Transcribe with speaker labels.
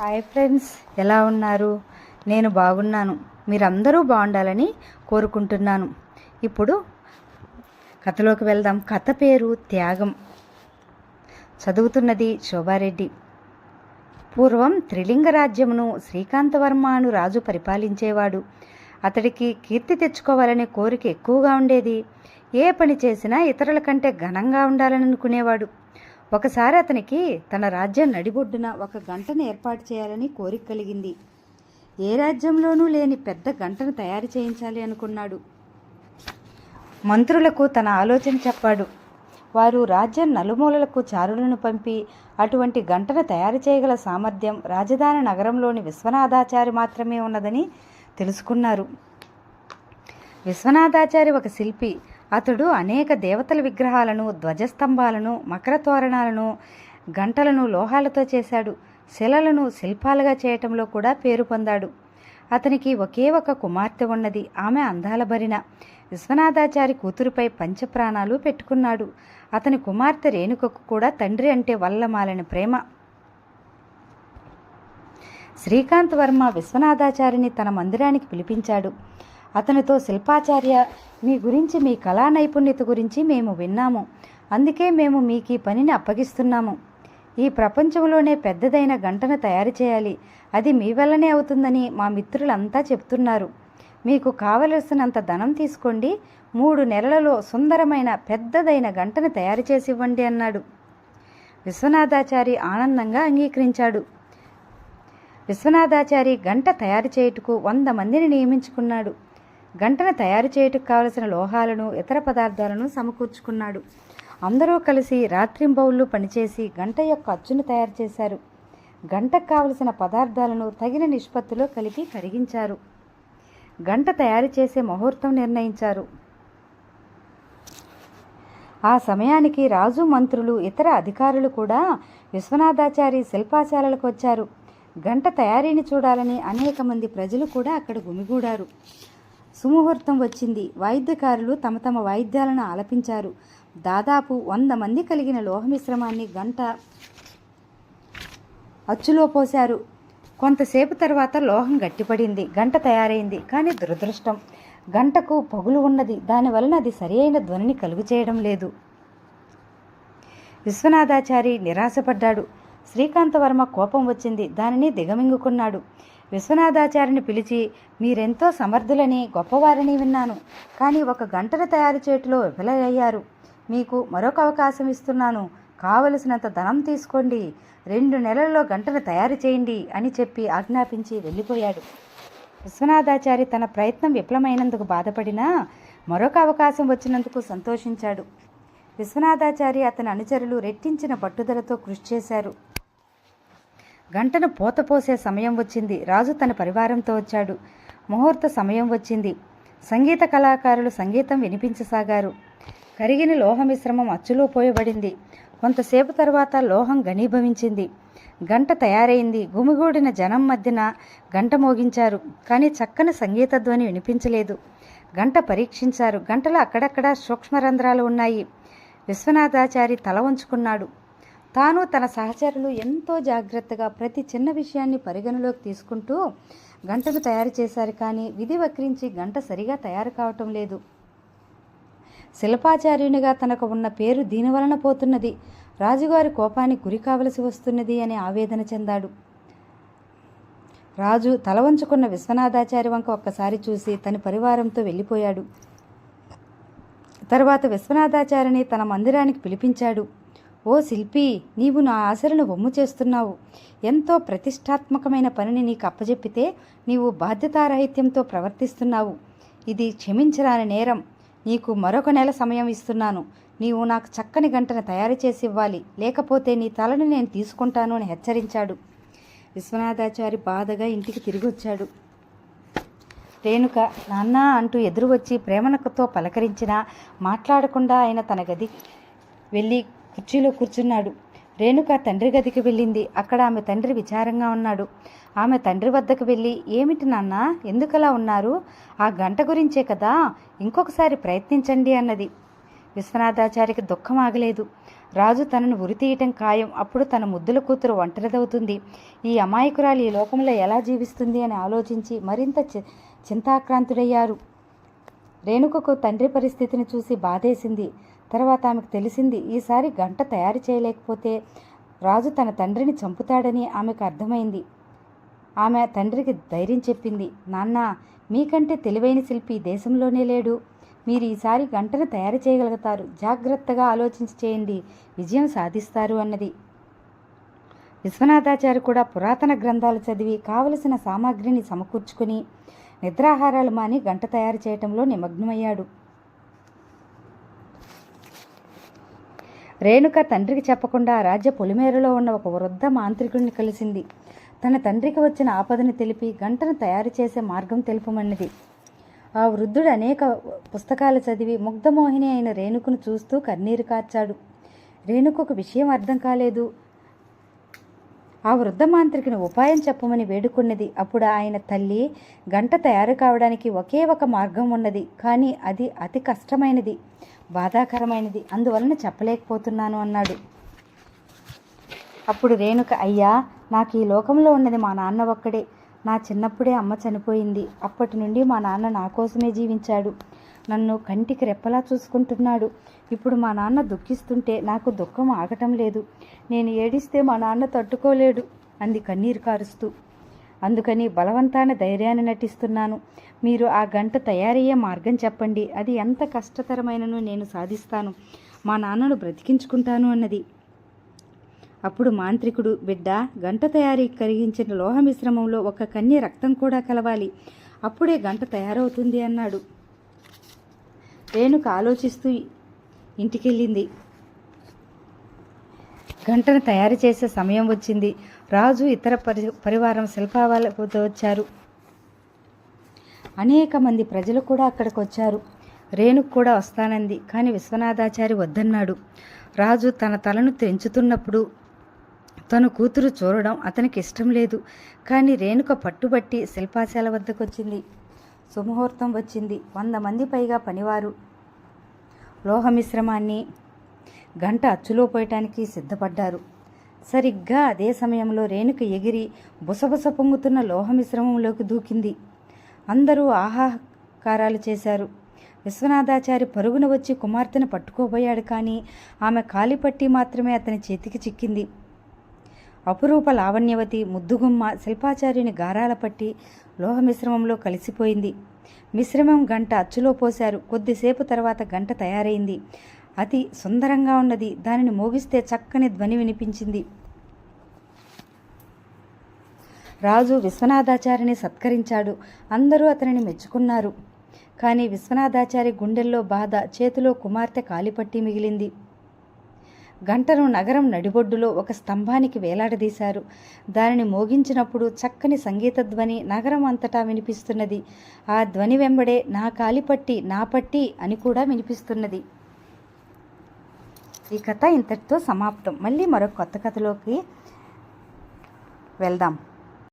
Speaker 1: Hi friends ఎలా ఉన్నారు? నేను బాగున్నాను. మీరందరూ బాగుండాలని కోరుకుంటున్నాను. ఇప్పుడు కథలోకి వెళ్దాం. కథ పేరు త్యాగం. చదువుతున్నది శోభారెడ్డి. పూర్వం త్రిలింగ రాజ్యమును శ్రీకాంతవర్మ అను రాజు పరిపాలించేవాడు. అతడికి కీర్తి తెచ్చుకోవాలనే కోరిక ఎక్కువగా ఉండేది. ఏ పని చేసినా ఇతరుల కంటే ఘనంగా ఉండాలని అనుకునేవాడు ఒకసారి అతనికి తన రాజ్యం నడిబొడ్డున ఒక గంటను ఏర్పాటు చేయాలని కోరిక కలిగింది. ఏ రాజ్యంలోనూ లేని పెద్ద గంటను తయారు చేయించాలి అనుకున్నాడు. మంత్రులకు తన ఆలోచన చెప్పాడు. వారు రాజ్యం నలుమూలలకు చారులను పంపి అటువంటి గంటను తయారు చేయగల సామర్థ్యం రాజధాని నగరంలోని విశ్వనాథాచారి మాత్రమే ఉన్నదని తెలుసుకున్నారు. విశ్వనాథాచారి ఒక శిల్పి. అతడు అనేక దేవతల విగ్రహాలను ధ్వజస్తంభాలను మకర తోరణాలను గంటలను లోహాలతో చేశాడు. శిలలను శిల్పాలుగా చేయటంలో కూడా పేరు పొందాడు. అతనికి ఒకే ఒక కుమార్తె ఉన్నది. ఆమె అందాల భరిన విశ్వనాథాచారి కూతురుపై పంచప్రాణాలు పెట్టుకున్నాడు. అతని కుమార్తె రేణుకకు కూడా తండ్రి అంటే వల్లమాలని ప్రేమ. శ్రీకాంత్ వర్మ విశ్వనాథాచారిని తన మందిరానికి పిలిపించాడు. అతనితో శిల్పాచార్య మీ గురించి మీ కళా నైపుణ్యత గురించి మేము విన్నాము. అందుకే మేము మీకు ఈ పనిని అప్పగిస్తున్నాము. ఈ ప్రపంచంలోనే పెద్దదైన గంటను తయారు చేయాలి. అది మీ వల్లనే అవుతుందని మా మిత్రులంతా చెప్తున్నారు. మీకు కావలసినంత ధనం తీసుకోండి. మూడు నెలలలో సుందరమైన పెద్దదైన గంటను తయారు చేసి ఇవ్వండి అన్నాడు. విశ్వనాథాచారి ఆనందంగా అంగీకరించాడు. విశ్వనాథాచారి గంట తయారు చేయుటకు వంద మందిని నియమించుకున్నాడు. గంటను తయారు చేయుటకు కావలసిన లోహాలను ఇతర పదార్థాలను సమకూర్చుకున్నాడు. అందరూ కలిసి రాత్రింబౌళ్ళు పనిచేసి గంట యొక్క అచ్చును తయారు చేశారు. గంటకు కావలసిన పదార్థాలను తగిన నిష్పత్తిలో కలిపి కరిగించారు. గంట తయారు చేసే ముహూర్తం నిర్ణయించారు. ఆ సమయానికి రాజు మంత్రులు ఇతర అధికారులు కూడా విశ్వనాథాచారి శిల్పాశాలలకు వచ్చారు. గంట తయారీని చూడాలని అనేక మంది ప్రజలు కూడా అక్కడ గుమిగూడారు. సుముహూర్తం వచ్చింది. వాయిద్యకారులు తమ తమ వాయిద్యాలను ఆలపించారు. దాదాపు వంద మంది కలిగిన లోహ మిశ్రమాన్ని గంట అచ్చులో పోశారు. కొంతసేపు తర్వాత లోహం గట్టిపడింది. గంట తయారైంది కానీ దురదృష్టం. గంటకు పగులు ఉన్నది. దానివలన అది సరి అయిన ధ్వనిని కలుగు చేయడం లేదు. విశ్వనాథాచారి నిరాశపడ్డాడు. శ్రీకాంతవర్మ కోపం వచ్చింది. దానిని దిగమింగుకున్నాడు. విశ్వనాథాచార్యని పిలిచి మీరెంతో సమర్థులని గొప్పవారని విన్నాను. కానీ ఒక గంటను తయారు చేయటంలో విఫలయ్యారు మీకు మరొక అవకాశం ఇస్తున్నాను. కావలసినంత ధనం తీసుకోండి. రెండు నెలల్లో గంటను తయారు చేయండి అని చెప్పి ఆజ్ఞాపించి వెళ్ళిపోయాడు. విశ్వనాథాచారి తన ప్రయత్నం విఫలమైనందుకు బాధపడినా మరొక అవకాశం వచ్చినందుకు సంతోషించాడు. విశ్వనాథాచారి అతని అనుచరులు రెట్టించిన పట్టుదలతో కృషి చేశారు. గంటను పోతపోసే సమయం వచ్చింది. రాజు తన పరివారంతో వచ్చాడు. ముహూర్త సమయం వచ్చింది. సంగీత కళాకారులు సంగీతం వినిపించసాగారు. కరిగిన లోహ మిశ్రమం అచ్చులో పోయబడింది. కొంతసేపు తర్వాత లోహం ఘనీభవించింది. గంట తయారైంది. గుమిగూడిన జనం మధ్యన గంట మోగించారు. కానీ చక్కని సంగీత ధ్వని వినిపించలేదు. గంట పరీక్షించారు. గంటలో అక్కడక్కడ సూక్ష్మరంధ్రాలు ఉన్నాయి. విశ్వనాథాచారి తల వంచుకున్నాడు. తాను తన సహచరులు ఎంతో జాగ్రత్తగా ప్రతి చిన్న విషయాన్ని పరిగణలోకి తీసుకుంటూ గంటను తయారు చేశారు కానీ విధి వక్రించి గంట సరిగా తయారు కావటం లేదు. శిల్పాచార్యునిగా తనకు ఉన్న పేరు దీనివలన పోతున్నది. రాజుగారి కోపానికి గురి కావలసి వస్తున్నది అని ఆవేదన చెందాడు. రాజు తల వంచుకున్న విశ్వనాథాచారి వంక ఒక్కసారి చూసి తన పరివారంతో వెళ్ళిపోయాడు. తర్వాత విశ్వనాథాచారిని తన మందిరానికి పిలిపించాడు. ఓ శిల్పి నీవు నా ఆశలను వమ్ము చేస్తున్నావు. ఎంతో ప్రతిష్టాత్మకమైన పనిని నీకు అప్పజెప్పితే నీవు బాధ్యతారాహిత్యంతో ప్రవర్తిస్తున్నావు. ఇది క్షమించరాని నేరం. నీకు మరొక నెల సమయం ఇస్తున్నాను. నీవు నాకు చక్కని గంటను తయారు చేసి ఇవ్వాలి. లేకపోతే నీ తలను నేను తీసుకుంటాను అని హెచ్చరించాడు. విశ్వనాథాచారి బాధగా ఇంటికి తిరిగి వచ్చాడు రేణుక నాన్న అంటూ ఎదురు వచ్చి ప్రేమనకతో పలకరించినా మాట్లాడకుండా ఆయన తన గది వెళ్ళి కుర్చీలో కూర్చున్నాడు. రేణుక తండ్రి గదికి వెళ్ళింది. అక్కడ ఆమె తండ్రి విచారంగా ఉన్నాడు. ఆమె తండ్రి వద్దకు వెళ్ళి ఏమిటి నాన్న? ఎందుకలా ఉన్నారు? ఆ గంట గురించే కదా? ఇంకొకసారి ప్రయత్నించండి అన్నది. విశ్వనాథాచారికి దుఃఖం ఆగలేదు. రాజు తనను ఉరితీయటం ఖాయం. అప్పుడు తన ముద్దుల కూతురు ఒంటరిదవుతుంది. ఈ అమాయకురాలు ఈ లోకంలో ఎలా జీవిస్తుంది అని ఆలోచించి మరింత చింతాక్రాంతుడయ్యారు. రేణుకకు తండ్రి పరిస్థితిని చూసి బాధేసింది. తర్వాత ఆమెకు తెలిసింది ఈసారి గంట తయారు చేయలేకపోతే రాజు తన తండ్రిని చంపుతాడని ఆమెకు అర్థమైంది. ఆమె తండ్రికి ధైర్యం చెప్పింది నాన్న మీకంటే తెలివైన శిల్పి దేశంలోనే లేడు. మీరు ఈసారి గంటను తయారు చేయగలుగుతారు. జాగ్రత్తగా ఆలోచించి చేయండి. విజయం సాధిస్తారు అన్నది. విశ్వనాథాచారి కూడా పురాతన గ్రంథాలు చదివి కావలసిన సామాగ్రిని సమకూర్చుకుని నిద్రాహారాలు మాని గంట తయారు చేయటంలో నిమగ్నమయ్యాడు. రేణుక తండ్రికి చెప్పకుండా రాజ్య పొలిమేరలో ఉన్న ఒక వృద్ధ మాంత్రికుడిని కలిసింది. తన తండ్రికి వచ్చిన ఆపదను తెలిపి గంటను తయారు చేసే మార్గం తెలుపమన్నది. ఆ వృద్ధుడు అనేక పుస్తకాలు చదివి ముగ్ధమోహిని అయిన రేణుకును చూస్తూ కన్నీరు కార్చాడు. రేణుకు ఒక విషయం అర్థం కాలేదు. ఆ వృద్ధ మాంత్రికుని ఉపాయం చెప్పమని వేడుకున్నది. అప్పుడు ఆయన తల్లి గంట తయారు కావడానికి ఒకే ఒక మార్గం ఉన్నది కానీ అది అతి కష్టమైనది బాధాకరమైనది. అందువలన చెప్పలేకపోతున్నాను అన్నాడు. అప్పుడు రేణుక అయ్యా నాకు ఈ లోకంలో ఉన్నది మా నాన్న ఒక్కడే. నా చిన్నప్పుడే అమ్మ చనిపోయింది. అప్పటి నుండి మా నాన్న నా కోసమే జీవించాడు. నన్ను కంటికి రెప్పలా చూసుకుంటున్నాడు. ఇప్పుడు మా నాన్న దుఃఖిస్తుంటే నాకు దుఃఖం ఆగటం లేదు. నేను ఏడిస్తే మా నాన్న తట్టుకోలేడు అంది కన్నీరు కారుస్తూ. అందుకని బలవంతాన ధైర్యాన్ని నటిస్తున్నాను. మీరు ఆ గంట తయారయ్యే మార్గం చెప్పండి. అది ఎంత కష్టతరమైనను నేను సాధిస్తాను. మా నాన్నను బ్రతికించుకుంటాను అన్నది. అప్పుడు మాంత్రికుడు బిడ్డ గంట తయారీ కరిగించిన లోహ మిశ్రమంలో ఒక కన్య రక్తం కూడా కలవాలి. అప్పుడే గంట తయారవుతుంది అన్నాడు. రేణుక ఆలోచిస్తూ ఇంటికెళ్ళింది. గంటను తయారు చేసే సమయం వచ్చింది. రాజు ఇతర పరి పరివారం శిల్పావాలతో వచ్చారు. అనేక మంది ప్రజలు కూడా అక్కడికి వచ్చారు రేణుకు కూడా వస్తానంది కానీ విశ్వనాథాచారి వద్దన్నాడు. రాజు తన తలను తెంచుతున్నప్పుడు తన కూతురు చూడడం అతనికి ఇష్టం లేదు. కానీ రేణుక పట్టుబట్టి శిల్పాశాల వద్దకు వచ్చింది సుముహూర్తం వచ్చింది. వంద మంది పైగా పనివారు. లోహ మిశ్రమాన్ని గంట అచ్చులో పోయటానికి సిద్ధపడ్డారు. సరిగ్గా అదే సమయంలో రేణుక ఎగిరి బుసబుస పొంగుతున్న లోహ మిశ్రమంలోకి దూకింది. అందరూ ఆహాకారాలు చేశారు. విశ్వనాథాచారి పరుగున వచ్చి కుమార్తెను పట్టుకోబోయాడు కానీ ఆమె కాలిపట్టి మాత్రమే అతని చేతికి చిక్కింది. అపురూప లావణ్యవతి ముద్దుగుమ్మ శిల్పాచార్యుని గారాల పట్టి లోహమిశ్రమంలో కలిసిపోయింది. మిశ్రమం గంట అచ్చులో పోశారు. కొద్దిసేపు తర్వాత గంట తయారైంది. అతి సుందరంగా ఉన్నది. దానిని మోగిస్తే చక్కని ధ్వని వినిపించింది. రాజు విశ్వనాథాచారిని సత్కరించాడు. అందరూ అతనిని మెచ్చుకున్నారు. కానీ విశ్వనాథాచారి గుండెల్లో బాధ చేతిలో కుమార్తె కాలిపట్టి మిగిలింది. గంటను నగరం నడిబొడ్డులో ఒక స్తంభానికి వేలాడదీశారు. దానిని మోగించినప్పుడు చక్కని సంగీత ధ్వని నగరం అంతటా వినిపిస్తున్నది. ఆ ధ్వని వెంబడే నా కాలిపట్టి నా పట్టి అని కూడా వినిపిస్తున్నది. ఈ కథ ఇంతటితో సమాప్తం. మళ్ళీ మరొక కొత్త కథలోకి వెళ్దాం.